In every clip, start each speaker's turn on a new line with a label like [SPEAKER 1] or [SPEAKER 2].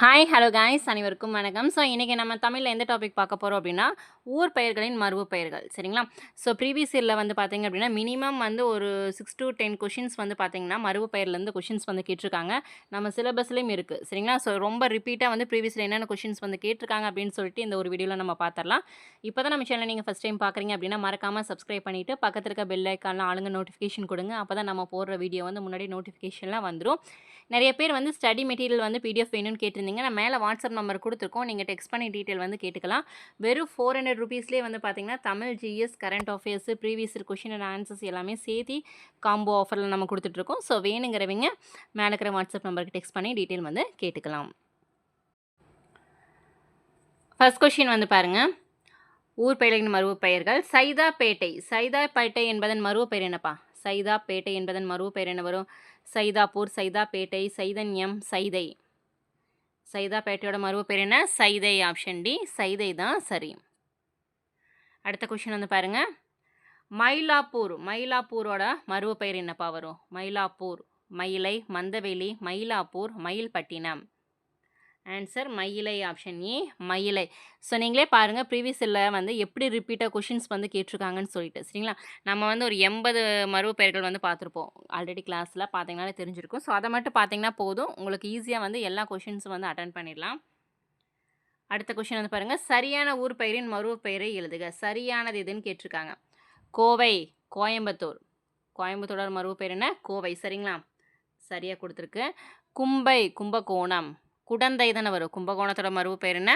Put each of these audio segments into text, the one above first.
[SPEAKER 1] Hi hello guys அனைவருக்கும் வணக்கம். So இன்றைக்கி நம்ம தமிழில் எந்த டாபிக் பார்க்க போகிறோம் அப்படின்னா ஊர் பெயர்களின் மரபு பெயர்கள். சரிங்களா? ஸோ ப்ரீவியஸ் இயரில் வந்து பார்த்தீங்க அப்படின்னா மினிமம் வந்து ஒரு சிக்ஸ் டு டென் கொஷின்ஸ் வந்து பார்த்தீங்கன்னா மரபு பெயர்லேருந்து கொஷின்ஸ் வந்து கேட்டிருக்காங்க. நம்ம சிலபஸ்லேயும் இருக்குது சரிங்களா? ஸோ ரொம்ப ரிப்பீட்டாக வந்து ப்ரீவியஸில் என்னென்ன கொஷின்ஸ் வந்து கேட்டிருக்காங்க அப்படின்னு சொல்லிட்டு இந்த ஒரு வீடியோவில் நம்ம பார்த்துடலாம் இப்போ தான் நம்ம சேனல் நீங்கள் ஃபஸ்ட் டைம் பார்க்குறீங்க அப்படின்னா மறக்காமல் சப்ஸ்கிரைப் பண்ணிவிட்டு பக்கத்தில் இருக்க பெல் ஐக்கானில் ஆளுங்க நோட்டிஃபிகேஷன் கொடுங்க. அப்போ தான் நம்ம போடுற வீடியோ வந்து முன்னாடி நோட்டிஃபிகேஷன்லாம் வந்துடும் நிறைய பேர் வந்து ஸ்டடி மெட்டீரியல் வந்து பிடிஎஃப் வேணும்னு கேட்டிருந்தீங்க. நான் மேலே வாட்ஸ்அப் நம்பர் கொடுத்துருக்கோம். நீங்கள் டெக்ஸ்ட் பண்ணி டீட்டெயில் வந்து கேட்டுக்கலாம். வெறும் ஃபோர் ஹண்ட்ரட் ருபீஸ்லேயே வந்து பார்த்தீங்கன்னா Tamil GS current affairs previous question and answers எல்லாமே சேர்த்து காம்போ ஆஃபரில் நம்ம கொடுத்துட்ருக்கோம் ஸோ வேணுங்கிறவங்க மேலே இருக்கிற வாட்ஸ்அப் நம்பருக்கு டெக்ஸ்ட் பண்ணி டீட்டெயில் வந்து கேட்டுக்கலாம். ஃபஸ்ட் கொஷின் வந்து பாருங்கள் ஊர் பெயர்களின் மருவு பெயர்கள். சைதாப்பேட்டை. சைதாப்பேட்டை என்பதன் மருவு பெயர் என்னப்பா? சைதாப்பேட்டை என்பதன் மருவு பெயர் என்ன வரும்? சைதாப்பூர் சைதாப்பேட்டை சைதன்யம் சைதை. சைதாப்பேட்டையோட மருவு பேர் என்ன? சைதை ஆப்ஷன் டி சைதை தான் சரி. அடுத்த கொஷின் வந்து பாருங்கள் மயிலாப்பூர் மயிலாப்பூரோட மருவு பெயர் என்னப்பா வரும்? Mylapore Mylai Mandaveli Mylapore Mayilpattinam. Answer Mylai option A Mylai. So நீங்களே பாருங்கள் ப்ரீவியஸில் வந்து எப்படி ரிப்பீட்டாக கொஷின்ஸ் வந்து கேட்டிருக்காங்கன்னு சொல்லிட்டு. சரிங்களா? நம்ம வந்து ஒரு எண்பது மருவு பெயர்கள் வந்து பார்த்துருப்போம். ஆல்ரெடி கிளாஸில் பார்த்தீங்கனாலே தெரிஞ்சிருக்கும். ஸோ அதை மட்டும் பார்த்தீங்கன்னா போதும். உங்களுக்கு ஈஸியாக வந்து எல்லா கொஷின்ஸும் வந்து அட்டன் பண்ணிடலாம். அடுத்த கொஷின் வந்து பாருங்கள் சரியான ஊர் பெயரின் மருவு பெயரை எழுதுக. சரியானது எதுன்னு கேட்டிருக்காங்க. கோவை கோயம்புத்தூர். கோயம்புத்தூரோட மருவு பெயர் என்ன? கோவை. சரிங்களா? சரியாக கொடுத்துருக்கு. கும்பை கும்பகோணம். குடந்தை தானே வரும். கும்பகோணத்தோட மரபு பேர் என்ன?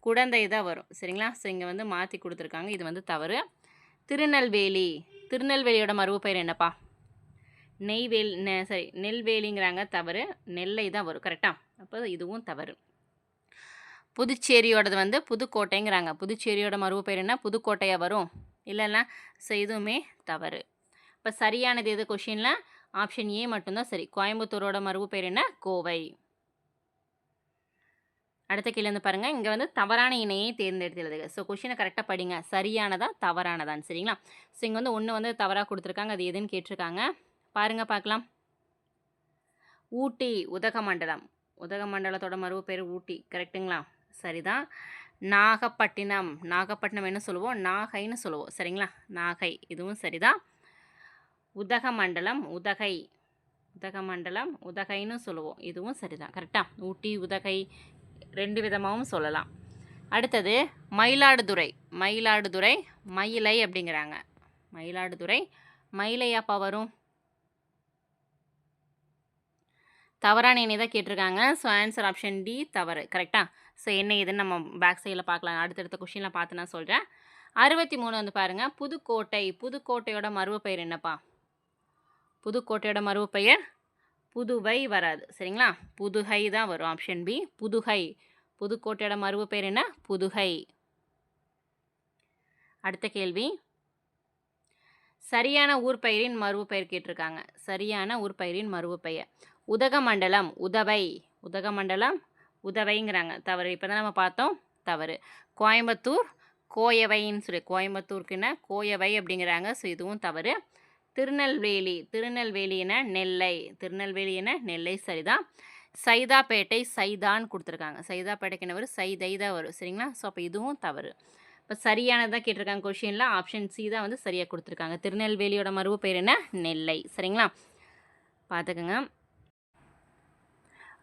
[SPEAKER 1] குடந்தை தான் வரும். சரிங்களா? ஸோ இங்கே வந்து மாற்றி கொடுத்துருக்காங்க. இது வந்து தவறு. திருநெல்வேலி. திருநெல்வேலியோட மரபு பேர் என்னப்பா? நெய்வேல் நெ சரி நெல்வேலிங்கிறாங்க. தவறு. நெல்லை தான் வரும். கரெக்டாக அப்போ இதுவும் தவறு. புதுச்சேரியோடது வந்து புதுக்கோட்டைங்கிறாங்க. புதுச்சேரியோட மரபு பேர் என்ன? புதுக்கோட்டையாக வரும். இல்லைன்னா ஸோ இதுவுமே தவறு. இப்போ சரியானது எது? கொஷினில் ஆப்ஷன் ஏ மட்டும்தான் சரி. கோயம்புத்தூரோட மரபு பேர் என்ன? கோவை. அடுத்த கீழேருந்து வந்து பாருங்கள் இங்கே வந்து தவறான இணையை தேர்ந்தெடுத்துகிறது ஸோ கொஷினை கரெக்டாக படிங்க. சரியானதா தவறானதான்னு. சரிங்களா? ஸோ இங்கே வந்து ஒன்று வந்து தவறாக கொடுத்துருக்காங்க. அது எதுன்னு கேட்டிருக்காங்க. பாருங்கள் பார்க்கலாம். ஊட்டி உதகமண்டலம். உதகமண்டலத்தோட மருவு பேர் ஊட்டி. கரெக்டுங்களா சரிதான். நாகப்பட்டினம். நாகப்பட்டினம் என்ன சொல்லுவோம்? நாகைன்னு சொல்லுவோம். சரிங்களா? நாகை. இதுவும் சரிதான். உதகமண்டலம் உதகை. உதகமண்டலம் உதகைன்னு சொல்லுவோம். இதுவும் சரிதான். கரெக்டாக ஊட்டி உதகை ரெண்டு விதமாகவும் சொல்லலாம். அடுத்தது மயிலாடுதுறை. மயிலாடுதுறை மயிலை அப்படிங்கிறாங்க. மயிலாடுதுறை மயிலையாப்பா வரும். தவறான இணை தான் கேட்டிருக்காங்க. ஸோ ஆன்சர் ஆப்ஷன் டி தவறு. கரெக்டாக ஸோ என்ன இதுன்னு நம்ம பேக் சைடில் பார்க்கலாம். அடுத்தடுத்த கொஷினில் பார்த்து நான் சொல்கிறேன் அறுபத்தி மூணு வந்து பாருங்கள் புதுக்கோட்டை. புதுக்கோட்டையோட மறுவு பெயர் என்னப்பா? புதுக்கோட்டையோட மறுவு பெயர் புதுவை வராது. சரிங்களா? புதுகை தான் வரும். Option B Pudugai. புதுக்கோட்டையோட மருவு பேர் என்ன? புதுகை. அடுத்த கேள்வி. சரியான ஊர் பெயரின் மருவு பெயர் கேட்டிருக்காங்க. சரியான ஊர் பெயரின் மருவு பெயர். உதகமண்டலம் உதவை. உதகமண்டலம் உதவைங்கிறாங்க. தவறு. இப்போ தான் நம்ம பார்த்தோம் தவறு. கோயம்புத்தூர் கோயவைன்னு சொல்லி. கோயம்புத்தூருக்குன்னா கோயவை அப்படிங்கிறாங்க. ஸோ இதுவும் தவறு. திருநெல்வேலி திருநெல்வேலி என நெல்லை திருநெல்வேலி என நெல்லை சரிதான். சைதாப்பேட்டை சைதான்னு கொடுத்துருக்காங்க. சைதாப்பேட்டைக்கு என்ன வரும்? சைதை தான் வரும். சரிங்களா? ஸோ அப்போ இதுவும் தவறு. இப்போ சரியானதாக கேட்டிருக்காங்க கொஷினில் ஆப்ஷன் சி தான் வந்து சரியாக கொடுத்துருக்காங்க. திருநெல்வேலியோட மருவு பேர் என்ன? நெல்லை. சரிங்களா? பார்த்துக்கோங்க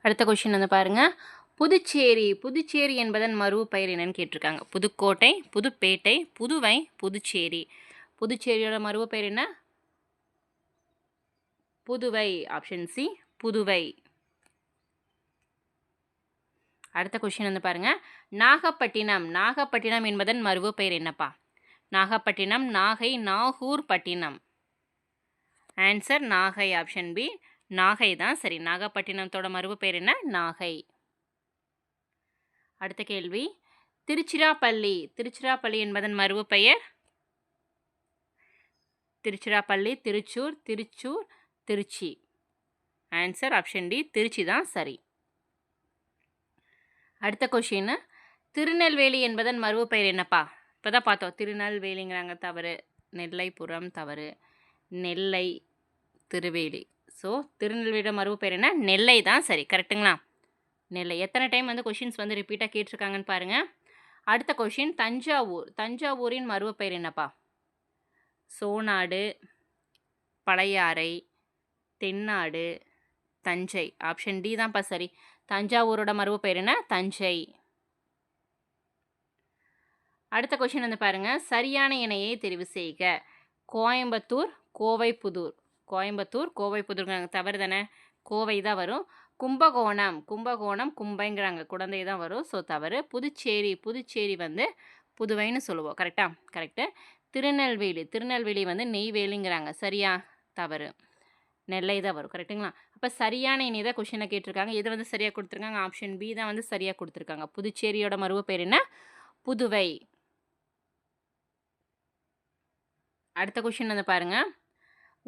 [SPEAKER 1] அடுத்த கொஷின் வந்து பாருங்கள் புதுச்சேரி புதுச்சேரி என்பதன் மருவு பெயர் என்னன்னு கேட்டிருக்காங்க. புதுக்கோட்டை புதுப்பேட்டை புதுவை புதுச்சேரி. புதுச்சேரியோட மருவு பெயர் என்ன? Puduvai option C Puduvai. அடுத்த கொஷின் வந்து பாருங்கள் நாகப்பட்டினம். நாகப்பட்டினம் என்பதன் மருவு பெயர் என்னப்பா? Nagapattinam Nagai Nagore Pattinam. Answer Nagai option B Nagai தான் சரி. நாகப்பட்டினத்தோட மருவு பெயர் என்ன? நாகை. அடுத்த கேள்வி. திருச்சிராப்பள்ளி. திருச்சிராப்பள்ளி என்பதன் மருவு பெயர்? Tiruchirappalli Thrissur Thrissur Trichy. Answer option D Trichy தான் சரி. அடுத்த கொஷின் திருநெல்வேலி என்பதன் மறுவு பெயர் என்னப்பா? இப்போ தான் பார்த்தோம். திருநெல்வேலிங்கிறாங்க தவறு நெல்லைப்புறம் தவறு நெல்லை திருவேலி. ஸோ திருநெல்வேலியோட மறுவு பேர் என்ன? நெல்லை தான் சரி கரெக்டுங்களா நெல்லை. எத்தனை டைம் வந்து கொஷின்ஸ் வந்து ரிப்பீட்டாக கேட்டிருக்காங்கன்னு பாருங்கள் அடுத்த கொஷின் தஞ்சாவூர். தஞ்சாவூரின் மருவப்பெயர் என்னப்பா? சோனாடு பழையாறை தென்னாடு தஞ்சை ஆப்ஷன் டி தான்ப்பா சரி. தஞ்சாவூரோட மரபு பேர் என்ன? தஞ்சை. அடுத்த கொஷின் வந்து பாருங்கள் சரியான இணையை தெரிவு செய்க. கோயம்புத்தூர் கோவைப்புதூர். கோயம்புத்தூர் கோவைப்புதூர் தவறு தானே? கோவை தான் வரும். கும்பகோணம் கும்பகோணம் கும்பைங்கிறாங்க. குழந்தை தான் வரும். ஸோ தவறு. புதுச்சேரி புதுச்சேரி வந்து புதுவைன்னு சொல்லுவோம். கரெக்டாக கரெக்டு திருநெல்வேலி திருநெல்வேலி வந்து நெய்வேலிங்கிறாங்க. சரியா? தவறு. நெல்லை தான் வரும் கரெக்டுங்களா அப்போ சரியான இனி தான் கொஷினை கேட்டிருக்காங்க. எது வந்து சரியாக கொடுத்துருக்காங்க? ஆப்ஷன் பி தான் வந்து சரியாக கொடுத்துருக்காங்க. புதுச்சேரியோட மருவ பேர் என்ன? புதுவை. அடுத்த கொஷின் வந்து பாருங்கள்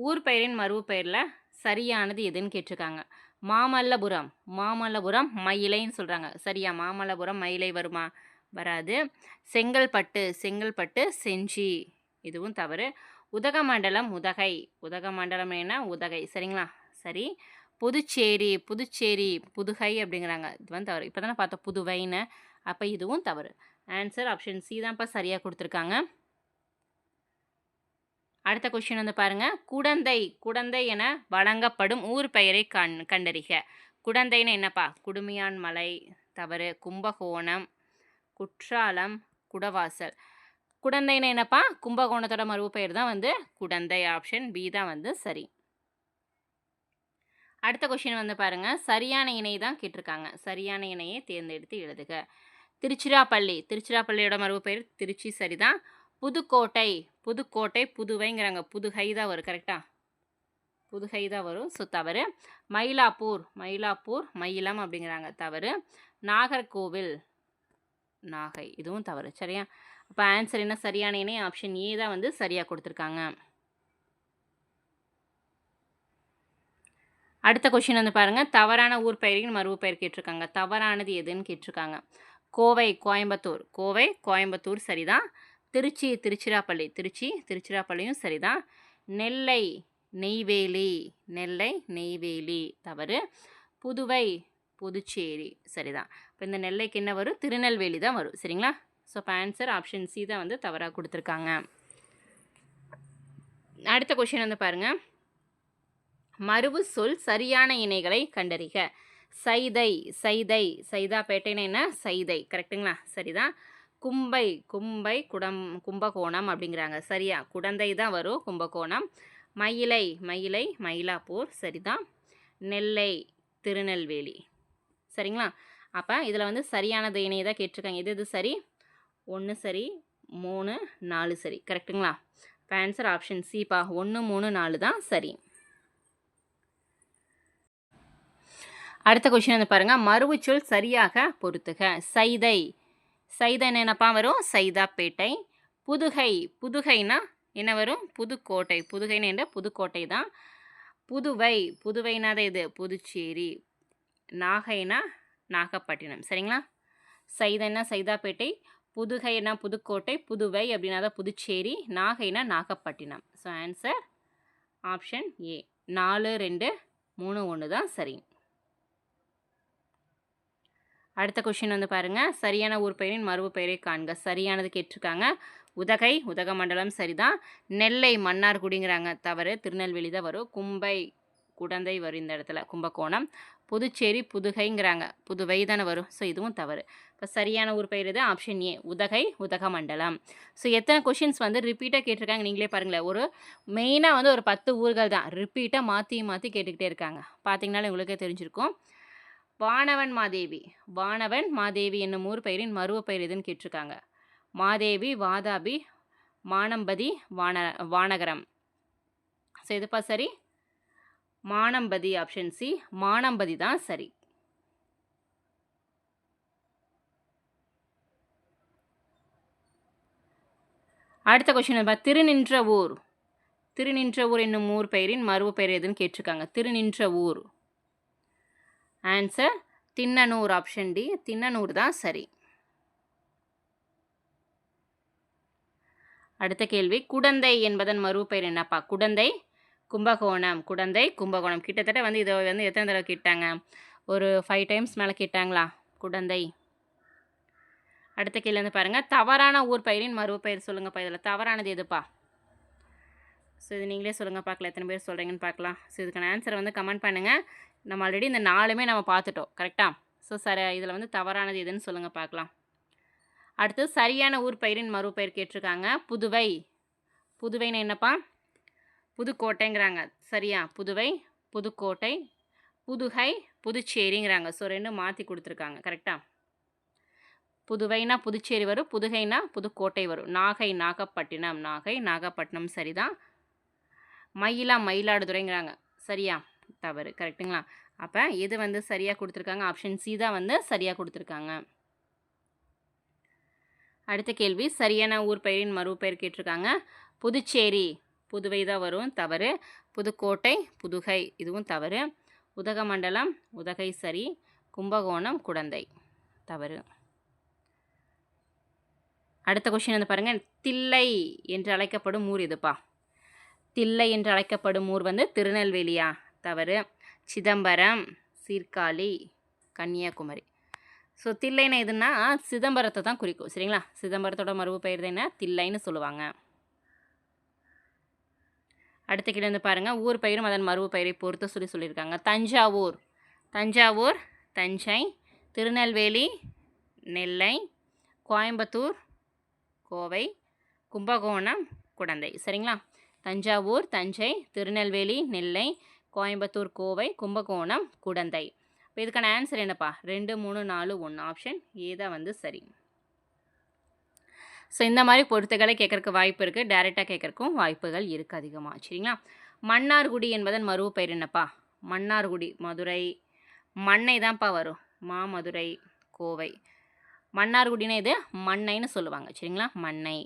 [SPEAKER 1] ஊர் பெயரின் மருவு பெயரில் சரியானது எதுன்னு கேட்டிருக்காங்க. மாமல்லபுரம். மாமல்லபுரம் மயிலைன்னு சொல்கிறாங்க சரியா மாமல்லபுரம் மயிலை வருமா? வராது. செங்கல்பட்டு செங்கல்பட்டு செஞ்சி. இதுவும் தவறு. உதகமண்டலம் உதகை. உதகமண்டலம் என்ன? உதகை. சரிங்களா? சரி. புதுச்சேரி புதுச்சேரி புதுகை அப்படிங்கிறாங்க. இது வந்து தவறு. இப்போ தானே பார்த்தோம். புதுவைன்னு. அப்போ இதுவும் தவறு. ஆன்சர் ஆப்ஷன் சி தான்ப்பா சரியாக கொடுத்துருக்காங்க. அடுத்த கொஷின் வந்து பாருங்கள் குடந்தை. குடந்தை என வழங்கப்படும் ஊர் பெயரை கண் கண்டறிக. குடந்தைன்னு என்னப்பா? குடுமியான் மலை. தவறு. கும்பகோணம். குற்றாலம். குடவாசல். குடந்தைன்னு என்னப்பா? கும்பகோணத்தோட மறுவு பெயர் தான் வந்து குடந்தை ஆப்ஷன் பி தான் வந்து சரி. அடுத்த கொஷின் வந்து பாருங்கள் சரியான இணை தான் கேட்டிருக்காங்க. சரியான இணையை தேர்ந்தெடுத்து எழுதுக. திருச்சிராப்பள்ளி. திருச்சிராப்பள்ளியோட மறுவு பெயர் திருச்சி சரிதான் புதுக்கோட்டை. புதுக்கோட்டை புதுவைங்கிறாங்க. புதுகை தான் வரும் கரெக்டாக புதுகை தான் வரும். ஸோ தவறு. மயிலாப்பூர். மயிலாப்பூர் மயிலம் அப்படிங்கிறாங்க. தவறு. நாகர்கோவில். நாகை. இதுவும் தவறு. சரியா? அப்போ ஆன்சர் என்ன? சரியான இணை ஆப்ஷன் ஏ தான் வந்து சரியாக கொடுத்துருக்காங்க. அடுத்த கொஷின் வந்து பாருங்கள் தவறான ஊர் பெயரின் மறுவு பெயர் கேட்டிருக்காங்க. தவறானது எதுன்னு கேட்டிருக்காங்க. கோவை கோயம்புத்தூர். கோவை கோயம்புத்தூர் சரிதான். திருச்சி திருச்சிராப்பள்ளி. திருச்சி திருச்சிராப்பள்ளியும் சரிதான். நெல்லை நெய்வேலி. நெல்லை நெய்வேலி தவறு. புதுவை புதுச்சேரி சரிதான். இப்போ இந்த நெல்லைக்கு என்ன வரும்? திருநெல்வேலி தான் வரும். சரிங்களா? ஸோ இப்போ ஆன்சர் ஆப்ஷன் சி தான் வந்து தவறாக கொடுத்துருக்காங்க. அடுத்த கொஷின் வந்து பாருங்கள் மறுவு சொல் சரியான இணைகளை கண்டறிக. சைதை சைதை சைதாப்பேட்டைன்னு என்ன? சைதை. கரெக்டுங்களா சரிதான். கும்பை கும்பை குடம் கும்பகோணம் அப்படிங்கிறாங்க. சரியா? குடந்தை தான் வரும் கும்பகோணம். மயிலை மயிலை மயிலாப்பூர். சரிதான். நெல்லை திருநெல்வேலி. சரிங்களா? அப்போ இதில் வந்து சரியானது இணையை தான் கேட்டிருக்காங்க. எது எது சரி? ஒன்று சரி மூணு நாலு சரி. கரெக்டுங்களா இப்போ ஆன்சர் ஆப்ஷன் சிப்பா ஒன்று மூணு நாலு தான் சரி. அடுத்த கொஷின் வந்து பாருங்கள் மறுவுச்சொல் சரியாக பொறுத்துக சைதை. சைதை என்னப்பா வரும்? சைதாப்பேட்டை புதுகை. புதுகைனா என்ன வரும்? புதுக்கோட்டை. புதுகைன்னு என்ற புதுக்கோட்டை தான். புதுவை. புதுவைனா தான் இது புதுச்சேரி. நாகைனா நாகப்பட்டினம். சரிங்களா? சைதைனா சைதாப்பேட்டை புதுகைனா புதுக்கோட்டை புதுவை அப்படின்னா தான் Puducherry நாகைனா Nagapattinam. So answer option A நாலு ரெண்டு மூணு ஒன்று தான் சரி. அடுத்த கொஷின் வந்து பாருங்கள் சரியான ஊர் பெயரின் மறுவு பெயரை காண்க. சரியானது கேட்டிருக்காங்க. உதகை உதகமண்டலம் சரிதான். நெல்லை மன்னார்குடிங்கிறாங்க. தவறு. திருநெல்வேலி தான் வரும். கும்பை குடந்தை வரும் இந்த இடத்துல கும்பகோணம். புதுச்சேரி புதுகைங்கிறாங்க. புதுவை தானே வரும். ஸோ இதுவும் தவறு. இப்போ சரியான ஊர் பெயர் இது option A Udhagai Udhagamandalam. So எத்தனை கொஷின்ஸ் வந்து ரிப்பீட்டாக கேட்டிருக்காங்க நீங்களே பாருங்களேன். ஒரு மெயினாக வந்து ஒரு பத்து ஊர்கள் தான். ரிப்பீட்டாக மாற்றி மாற்றி கேட்டுக்கிட்டே இருக்காங்க. பார்த்தீங்கனாலே உங்களுக்கே தெரிஞ்சிருக்கும். வானவன் மாதேவி. வானவன் மாதேவி என்னும் ஊர் பெயரின் மருவ பெயர் எதுன்னு கேட்டிருக்காங்க. மாதேவி வாதாபி மானம்பதி வான வானகரம். ஸோ இதுப்பா சரி. மானம்பதி ஆப்ஷன் சி மானம்பதி தான் சரி. அடுத்த கொஷின் திருநின்ற ஊர். திருநின்ற ஊர் என்னும் ஊர் பெயரின் மறுவு பெயர் எதுன்னு கேட்டிருக்காங்க. Thiruninravur. Answer Thinnanur option D Thinnanur தான் சரி. அடுத்த கேள்வி குடந்தை என்பதன் மறுபெயர் என்னப்பா? குடந்தை கும்பகோணம் குடந்தை கும்பகோணம். கிட்டத்தட்ட வந்து இதை வந்து எத்தனை தடவை கேட்டாங்க? ஒரு ஃபைவ் டைம்ஸ் மேலே கேட்டாங்களா? குடந்தை. அடுத்த கீழேருந்து பாருங்கள் தவறான ஊர் பயிரின் மறுபயிர் சொல்லுங்கப்பா இதில். தவறானது எதுப்பா? ஸோ இது நீங்களே சொல்லுங்கள் பார்க்கலாம். எத்தனை பேர் சொல்கிறீங்கன்னு பார்க்கலாம். ஸோ இதுக்கான ஆன்சரை வந்து கமெண்ட் பண்ணுங்கள் நம்ம ஆல்ரெடி இந்த நாலுமே நம்ம பார்த்துட்டோம். கரெக்டாக ஸோ சரி இதில் வந்து தவறானது எதுன்னு சொல்லுங்கள் பார்க்கலாம். அடுத்து சரியான ஊர் பயிரின் மறுபெயர் கேட்டிருக்காங்க. புதுவை. புதுவைன்னு என்னப்பா? புதுக்கோட்டைங்கிறாங்க. சரியா? புதுவை புதுக்கோட்டை புதுகை புதுச்சேரிங்கிறாங்க. ஸோ ரெண்டும் மாற்றி கொடுத்துருக்காங்க. கரெக்டாக புதுவைனா புதுச்சேரி வரும். புதுகைனா புதுக்கோட்டை வரும். நாகை நாகப்பட்டினம். நாகை நாகப்பட்டினம் சரிதான் மயிலா மயிலாடுதுறைங்கிறாங்க. சரியா? தவறு. கரெக்டுங்களா அப்போ எது வந்து சரியாக கொடுத்துருக்காங்க? ஆப்ஷன் சி தான் வந்து சரியாக கொடுத்துருக்காங்க. அடுத்த கேள்வி. சரியான ஊர் பெயரின் மறுபெயர் கேட்டிருக்காங்க. புதுச்சேரி. புதுவை தான் வரும். தவறு. புதுக்கோட்டை புதுகை இதுவும் தவறு. உதகமண்டலம் உதகை சரி. கும்பகோணம் குடந்தை தவறு. அடுத்த கொஷின் வந்து பாருங்கள் தில்லை என்று அழைக்கப்படும் ஊர் எதுப்பா? தில்லை என்று அழைக்கப்படும் ஊர் வந்து திருநெல்வேலியா? தவறு. சிதம்பரம் சீர்காழி கன்னியாகுமரி. ஸோ தில்லைன்னு எதுன்னா சிதம்பரத்தை தான் குறிக்கும். சரிங்களா? சிதம்பரத்தோட மறுபு பெயர் என்ன? தில்லைன்னு சொல்லுவாங்க. அடுத்த கீழே வந்து பாருங்கள் ஊர் பயிரும் அதன் மறுவு பயிரை பொறுத்து சொல்லி சொல்லியிருக்காங்க. தஞ்சாவூர். தஞ்சாவூர் தஞ்சை திருநெல்வேலி நெல்லை கோயம்புத்தூர் கோவை கும்பகோணம் குடந்தை. சரிங்களா? தஞ்சாவூர் தஞ்சை திருநெல்வேலி நெல்லை கோயம்புத்தூர் கோவை கும்பகோணம் குடந்தை. இப்போ இதுக்கான ஆன்சர் என்னப்பா? ரெண்டு மூணு நாலு ஒன்று ஆப்ஷன் ஏதா வந்து சரி. ஸோ இந்த மாதிரி பொருத்துக்களை கேட்கறக்கு வாய்ப்பு இருக்குது டைரெக்டாக கேட்கறக்கும் வாய்ப்புகள் இருக்குது அதிகமாக சரிங்களா? மன்னார்குடி என்பதன் மறுவு பெயர் என்னப்பா? மன்னார்குடி மதுரை. மண்ணை தான்ப்பா வரும் மாமதுரை கோவை. மன்னார்குடினா இது மண்ணைன்னு சொல்லுவாங்க. சரிங்களா? மண்ணை.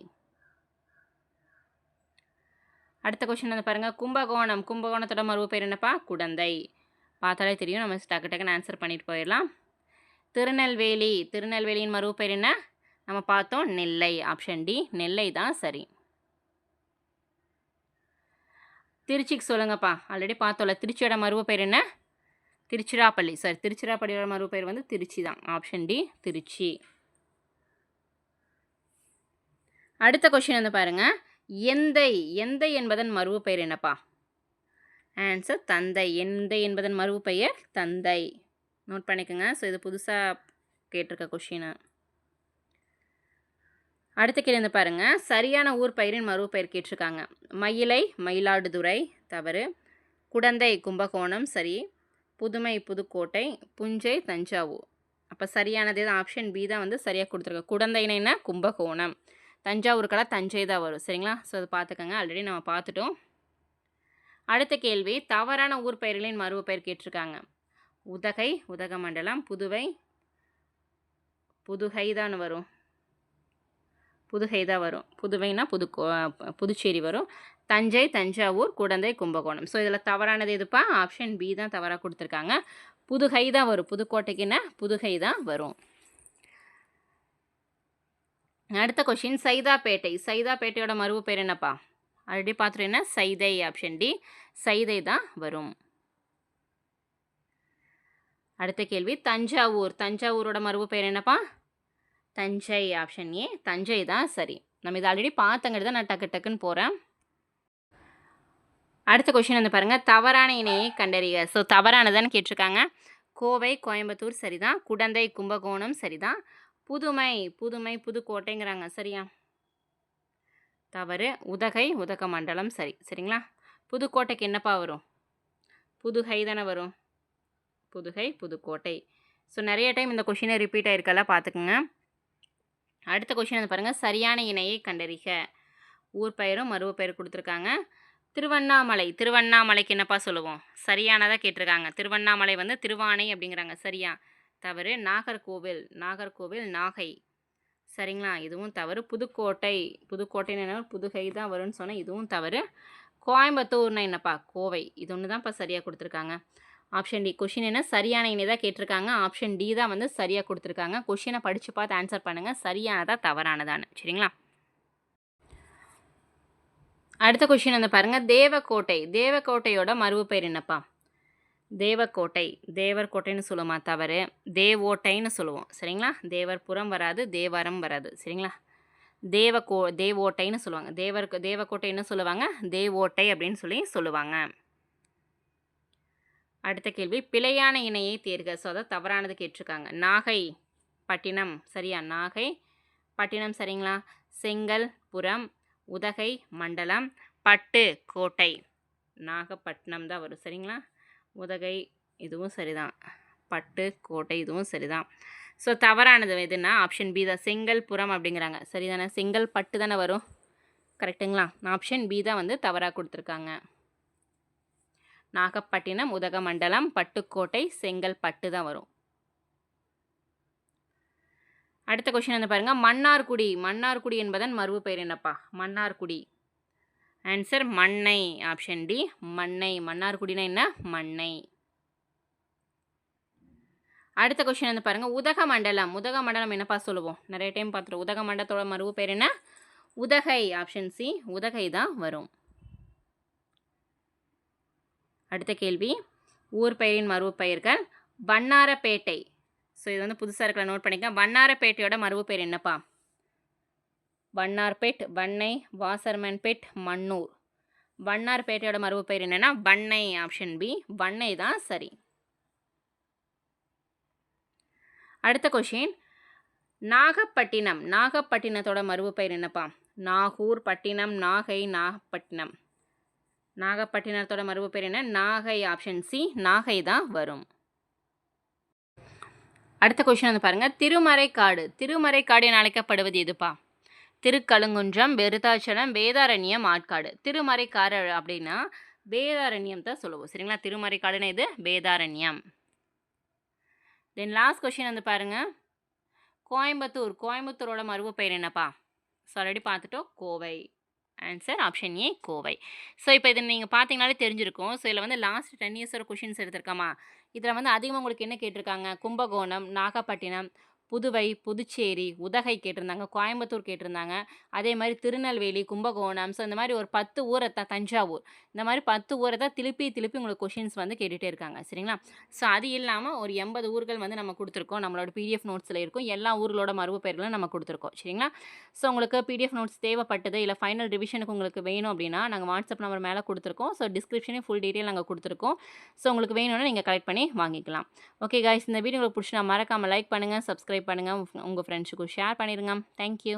[SPEAKER 1] அடுத்த கொஷின் வந்து பாருங்கள் கும்பகோணம். கும்பகோணத்தோட மறுபு பேர் என்னப்பா? குடந்தை. பார்த்தாலே தெரியும். நம்ம டக்கு டக்குன்னு ஆன்சர் பண்ணிட்டு போயிடலாம். திருநெல்வேலி. திருநெல்வேலியின் மறுபு பேர் என்ன? நம்ம பார்த்தோம் நெல்லை ஆப்ஷன் டி நெல்லை தான் சரி. திருச்சிக்கு சொல்லுங்கப்பா. ஆல்ரெடி பார்த்தோம்ல திருச்சியோட மறுவு பேர் என்ன? திருச்சிராப்பள்ளி. சாரி திருச்சிராப்பள்ளியோட மறுவு பேர் வந்து திருச்சி தான். Option D Trichy. அடுத்த கொஷின் வந்து பாருங்கள் எந்தை எந்தை என்பதன் மறுவு பெயர் என்னப்பா? ஆன்சர் தந்தை. எந்தை என்பதன் மறுவு பெயர் தந்தை. நோட் பண்ணிக்கோங்க. ஸோ இது புதுசாக கேட்டிருக்க கொஷினு அடுத்த கேள்வி பாருங்க. பாருங்கள் சரியான ஊர் பயிரின் மறு பெயர் கேட்டிருக்காங்க. மயிலை மயிலாடுதுறை தவறு. குடந்தை கும்பகோணம் சரி. புதுமை புதுக்கோட்டை புஞ்சை தஞ்சாவூர். அப்போ சரியானது தான் ஆப்ஷன் பி தான் வந்து சரியாக கொடுத்துருக்கோம் குடந்தைனா கும்பகோணம். தஞ்சாவூருக்கெல்லாம் தஞ்சை தான் வரும். சரிங்களா? ஸோ அதை பார்த்துக்கோங்க. ஆல்ரெடி நம்ம பார்த்துட்டோம். அடுத்த கேள்வி. தவறான ஊர் பெயர்களின் மறுவு பெயர் கேட்டிருக்காங்க. உதகை உதகமண்டலம் புதுவை. புதுகை தான் வரும். புதுகை தான் வரும். புதுவைனா புது புதுச்சேரி வரும். தஞ்சை தஞ்சாவூர் குடந்தை கும்பகோணம். ஸோ இதில் தவறானது எதுப்பா? ஆப்ஷன் பி தான் தவறாக கொடுத்துருக்காங்க. புதுகை தான் வரும். புதுக்கோட்டைக்குன்னா புதுகை தான் வரும். அடுத்த கொஷின் சைதாப்பேட்டை. சைதாப்பேட்டையோட மறுவு பேர் என்னப்பா? ஆல்ரெடி பார்த்துட்டு சைதை ஆப்ஷன் டி சைதை தான் வரும். அடுத்த கேள்வி தஞ்சாவூர். தஞ்சாவூரோட மறுவு பேர் என்னப்பா? தஞ்சை ஆப்ஷன் ஏ தஞ்சை தான் சரி. நம்ம இதை ஆல்ரெடி பார்த்தங்கிறது தான் நான் டக்கு டக்குன்னு போகிறேன் அடுத்த கொஷின் வந்து பாருங்கள் தவறான இணையை கண்டறிக. ஸோ தவறானதான்னு கேட்டிருக்காங்க. கோவை கோயம்புத்தூர் சரிதான். குடந்தை கும்பகோணம் சரிதான். புதுமை புதுமை புதுக்கோட்டைங்கிறாங்க. சரியா? தவறு. உதகை உதக மண்டலம் சரி. சரிங்களா? புதுக்கோட்டைக்கு என்னப்பா வரும்? புதுகை தானே வரும். புதுகை புதுக்கோட்டை. ஸோ நிறைய டைம் இந்த கொஷினை ரிப்பீட் ஆயிருக்கல பார்த்துக்குங்க. அடுத்த கொஷின் வந்து பாருங்கள் சரியான இணையை கண்டறிக. ஊர் பெயரும் மருவ பெயர் கொடுத்துருக்காங்க. திருவண்ணாமலை. திருவண்ணாமலைக்கு என்னப்பா சொல்லுவோம்? சரியானதாக கேட்டிருக்காங்க. திருவண்ணாமலை வந்து திருவானை அப்படிங்கிறாங்க. சரியா? தவறு. நாகர்கோவில். நாகர்கோவில் நாகை. சரிங்களா? இதுவும் தவறு. புதுக்கோட்டை. புதுக்கோட்டைன்னு என்ன? புதுகை தான் வரும்னு சொன்னால் இதுவும் தவறு. கோயம்புத்தூர்னா என்னப்பா? கோவை. இது ஒன்று தான்ப்பா சரியாக கொடுத்துருக்காங்க. Option D. கொஷின் என்ன? சரியான இணை தான் கேட்டிருக்காங்க. ஆப்ஷன் டி தான் வந்து சரியாக கொடுத்துருக்காங்க. கொஷினை படித்து பார்த்து ஆன்சர் பண்ணுங்கள் சரியானதா தவறானதான்னு. சரிங்களா? அடுத்த கொஷின் வந்து பாருங்கள் தேவக்கோட்டை. தேவக்கோட்டையோட மறுவு பெயர் என்னப்பா? தேவக்கோட்டை. தேவர் கோட்டைன்னு சொல்லுவோமா தவறு? தேவோட்டைன்னு சொல்லுவோம். சரிங்களா? தேவர்புறம் வராது தேவரம் வராது. சரிங்களா? தேவக்கோ தேவோட்டைன்னு சொல்லுவாங்க. தேவர் தேவக்கோட்டை என்ன சொல்லுவாங்க? தேவோட்டை அப்படின்னு சொல்லி சொல்லுவாங்க. அடுத்த கேள்வி. பிழையான இணையை தேர்க. ஸோ அதை தவறானது கேட்டிருக்காங்க. நாகை பட்டினம். சரியா? நாகை பட்டினம் சரிங்களா? செங்கல் புறம் உதகை மண்டலம் பட்டு கோட்டை. நாகப்பட்டினம் தான் வரும். சரிங்களா? உதகை இதுவும் சரிதான். பட்டு கோட்டை இதுவும் சரிதான். ஸோ தவறானது எதுனா ஆப்ஷன் பி தான். செங்கல் புறம் அப்படிங்கிறாங்க. சரிதானே? செங்கல் பட்டு தானே வரும். கரெக்டுங்களா ஆப்ஷன் பி தான் வந்து தவறாக கொடுத்துருக்காங்க. நாகப்பட்டினம் உதகமண்டலம் பட்டுக்கோட்டை செங்கல்பட்டு தான் வரும். அடுத்த கொஷின் வந்து பாருங்கள் மன்னார்குடி. மன்னார்குடி என்பதன் மறுவு பெயர் என்னப்பா? Mannargudi. Answer Mannai. Option D Mannai. மன்னார்குடினா என்ன? மண்ணை. அடுத்த கொஷின் வந்து பாருங்கள் உதகமண்டலம். உதகமண்டலம் என்னப்பா சொல்லுவோம்? நிறைய டைம் பார்த்துருவோம் உதகமண்டலத்தோட மறுவு பேர் என்ன? உதகை. ஆப்ஷன் சி உதகை தான் வரும். அடுத்த கேள்வி. ஊர் பெயரின் மறுவு பெயர்கள் வண்ணாரப்பேட்டை. ஸோ இது வந்து புதுசாக இருக்கிற நோட் பண்ணிக்க வண்ணாரப்பேட்டையோட மறுவு பெயர் என்னப்பா? வண்ணார்பேட் வண்ணை வாசர்மன்பேட் மண்ணூர் வண்ணார்பேட்டையோட மறுவு பெயர் என்னென்னா வண்ணை ஆப்ஷன் பி வண்ணை தான் சரி. அடுத்த கொஷின் நாகப்பட்டினம் நாகப்பட்டினத்தோட மறுவு பெயர் என்னப்பா? நாகூர் பட்டினம் நாகை நாகப்பட்டினம். நாகப்பட்டினத்தோட மறுவு பேர் என்ன? நாகை ஆப்ஷன் சி நாகை தான் வரும். அடுத்த கொஷின் வந்து பாருங்கள் திருமறைக்காடு. திருமறைக்காடு என அழைக்கப்படுவது எதுப்பா? திருக்கழுங்குன்றம் விருதாச்சலம் வேதாரண்யம் ஆட்காடு திருமறைக்காடு அப்படின்னா வேதாரண்யம் தான் சொல்லுவோம். சரிங்களா? திருமறைக்காடுன்னு இது வேதாரண்யம். தென் லாஸ்ட் கொஷின் வந்து பாருங்கள் கோயம்புத்தூர். கோயம்புத்தூரோட மறுவு பெயர் என்னப்பா? ஸோ ஆல்ரெடி பார்த்துட்டோம். Kovai. Answer option A Kovai. So இப்போ இதை நீங்கள் பார்த்தீங்கனாலே தெரிஞ்சிருக்கும். ஸோ இதில் வந்து லாஸ்ட் டென் இயர்ஸோட கொஷின்ஸ் எடுத்திருக்காமா? இதில் வந்து அதிகமாக உங்களுக்கு என்ன கேட்டிருக்காங்க? கும்பகோணம் நாகப்பட்டினம் புதுவை புதுச்சேரி உதகை கேட்டிருந்தாங்க கோயம்புத்தூர் கேட்டிருந்தாங்க. அதே மாதிரி திருநெல்வேலி கும்பகோணம் ஸோ இந்த மாதிரி ஒரு பத்து ஊரை தான் தஞ்சாவூர். இந்த மாதிரி பத்து ஊரை தான் திருப்பி திருப்பி உங்களுக்கு கொஷின்ஸ் வந்து கேட்டுகிட்டே இருக்காங்க சரிங்களா? ஸோ அது இல்லாமல் ஒரு எண்பது ஊர்கள் வந்து நம்ம கொடுத்துருக்கோம். நம்மளோட பிடிஎஃப் நோட்ஸில் இருக்கும். எல்லா ஊர்களோட மரபு பெயர்களும் நம்ம கொடுத்துருக்கோம் சரிங்களா? ஸோ உங்களுக்கு பிடிஎஃப் நோட்ஸ் தேவைப்பட்டது இல்லை ஃபைனல் ரிவிஷனுக்கு உங்களுக்கு வேணும் அப்படின்னா நாங்கள் வாட்ஸ்அப் நம்பர் மேலே கொடுத்துருக்கோம். ஸோ டிஸ்கிரிப்ஷனே ஃபுல் டீட்டெயில் நாங்கள் கொடுத்துருக்கோம். ஸோ உங்களுக்கு வேணும்னா நீங்கள் கலெக்ட் பண்ணி வாங்கிக்கலாம். ஓகே காய்ஸ் இந்த வீடியோ உங்களுக்கு பிடிச்சினா மறக்காமல் லைக் பண்ணுங்கள் சப்ஸ்கிரைப் பண்ணுங்கள் உங்கள் ஃப்ரெண்ட்ஸுக்கும் ஷேர் பண்ணிடுங்க தேங்க்யூ